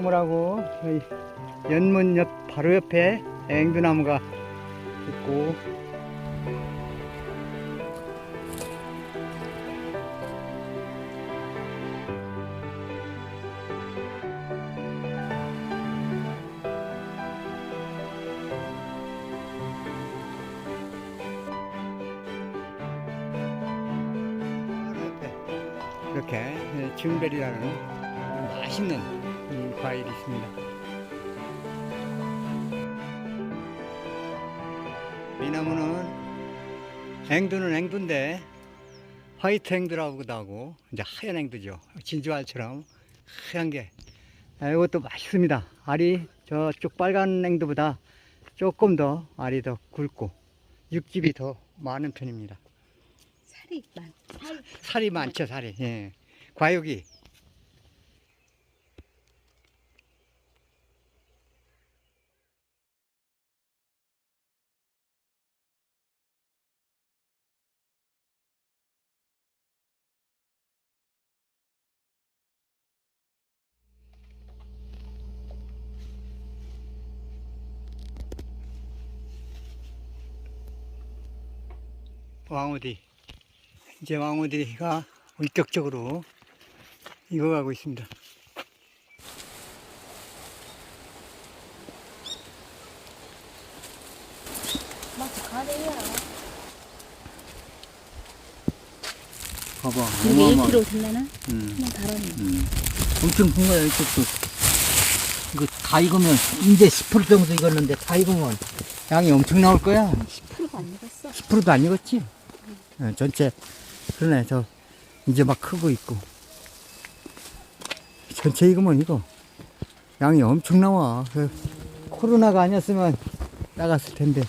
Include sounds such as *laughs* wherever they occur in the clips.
앵두나무라고. 연문 옆 바로 옆에 앵두나무가 있고. 이렇게 줌베리라는 맛있는 이 과일이 있습니다. 이 나무는 앵두는 앵두인데 화이트 앵두라고도 하고 이제 하얀 앵두죠. 진주알처럼 하얀 게 아, 이것도 맛있습니다. 알이 저쪽 빨간 앵두보다 조금 더 알이 더 굵고 육즙이 더 많은 편입니다. 살이 많. 살. 살이 많죠, 살이. 예. 과육이. 왕우디. 이제 왕우디가 본격적으로 익어가고 있습니다. 봐봐. 이게 1kg 된다나? 음, 그냥 달았네. 음. 엄청 큰 거야, 이것도. 이거 다 익으면, 이제 10% 정도 익었는데, 다 익으면, 양이 엄청 나올 거야. 10%가 안 익었어. 10%도 안 익었지? 어, 전체. 그러네, 저, 이제 막 크고 있고. 전체 익으면 이거. 양이 엄청 나와. 그 코로나가 아니었으면 나갔을 텐데.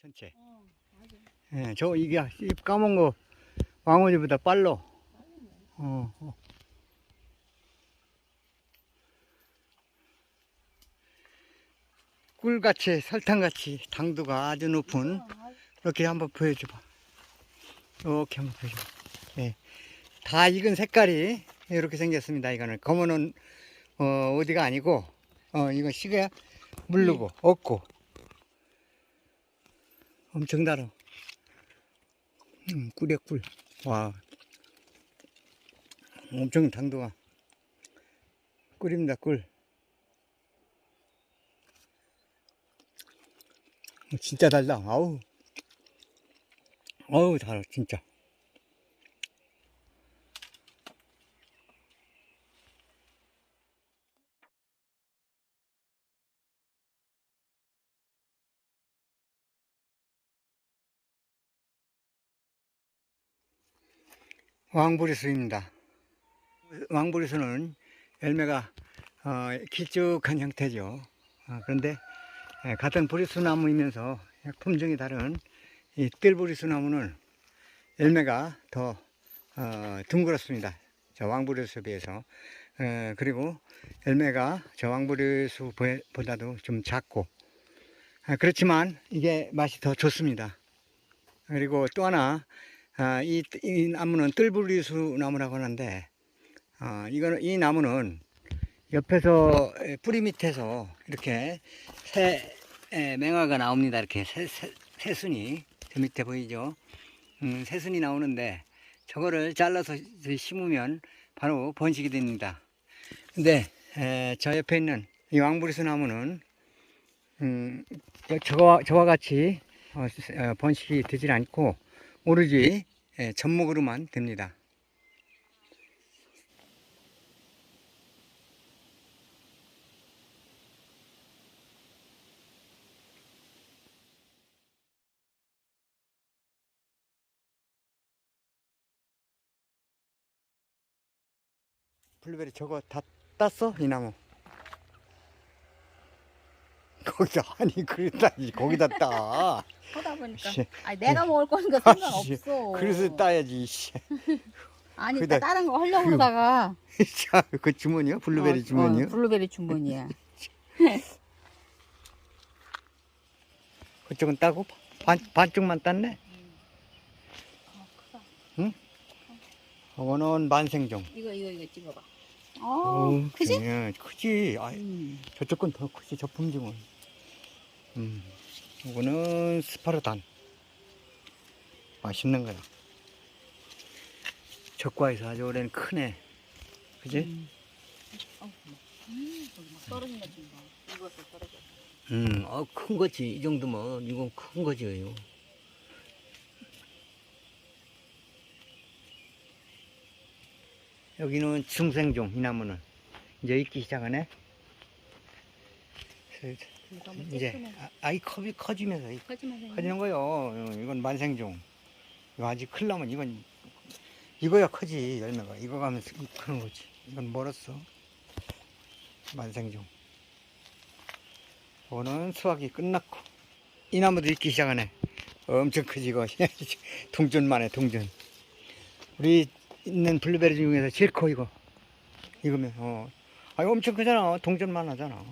전체. 예, 저 이게 잎 까만 거 왕오지보다 빨로. 어, 어. 꿀같이 설탕같이 당도가 아주 높은 이렇게 한번 보여줘봐. 이렇게 한번 보여줘봐. 예. 다 익은 색깔이 이렇게 생겼습니다. 이거는 검은은 어, 어디가 아니고 어, 이거 시가 물르고 없고 엄청 달아. 음, 꿀이야 꿀. 와. 엄청 당도가 꿀입니다 꿀. 진짜 달다. 아우. 아우, 달아, 진짜. 왕부리수입니다. 왕부리수는 열매가 어, 길쭉한 형태죠. 어, 그런데 예, 같은 보리수 나무이면서 품종이 다른 이 뜰보리수 나무는 열매가 더 어, 둥그렇습니다. 저 왕보리수에 비해서. 어, 그리고 열매가 저 왕보리수보다도 좀 작고 아, 그렇지만 이게 맛이 더 좋습니다. 그리고 또 하나 아, 이, 이 나무는 뜰보리수 나무라고 하는데 어, 이거는 이 나무는 옆에서 에, 뿌리 밑에서 이렇게 새 에, 맹화가 나옵니다. 이렇게 새순이 저 밑에 보이죠? 음, 새순이 나오는데 저거를 잘라서 심으면 바로 번식이 됩니다. 근데 에, 저 옆에 있는 이 왕부리수 나무는 음, 저와, 저와 같이 어, 어, 번식이 되질 않고 오로지 에, 젖목으로만 됩니다. 블루베리 저거 다 땄어? 이 나무. *laughs* 거기다 아니 그랬다니 거기다 따. 하다 보니까 씨. 아니 내가 먹을 거니까 생각 아이씨, 그래서 따야지. 씨. *laughs* 아니 그다- 다른 거 하려고 그- 그러다가 *laughs* 자, 그 주머니요? 블루베리 어, 어 주머니요? 어, 블루베리 주머니야. 그쪽은 따고 반 반쪽만 땄네. 음. 아, 응? 이거는 만생종. 이거 이거 이거 찍어봐. 어, 그지? 예, 크지. 아, 음. 저쪽 건 더 크지, 저 품종은. 음, 이거는 스파르단. 맛있는 거야. 적과에서 아주 오랜 크네. 그지? 음. 어, 떨어진 거 지금 봐. 이것도 떨어져. 음, 어, 큰 거지. 이 정도면, 이건 큰 거지. 이 여기는 중생종, 이 나무는. 이제 익기 시작하네. 이제, 아, 아이 컵이 커지면서 이- 커지면 커지는 거요. 어, 이건 만생종. 이거 아직 클려면 이건, 이거야 크지, 열매가. 이거 가면 크는 거지. 이건 멀었어. 만생종. 이거는 수확이 끝났고. 이 나무도 익기 시작하네. 엄청 크지, 이거. *laughs* 동전만 해, 동전. 우리 있는 블루베리 중에서 제일 커, 이거. 이거면, 어. 아, 이거 엄청 크잖아. 동전만 하잖아.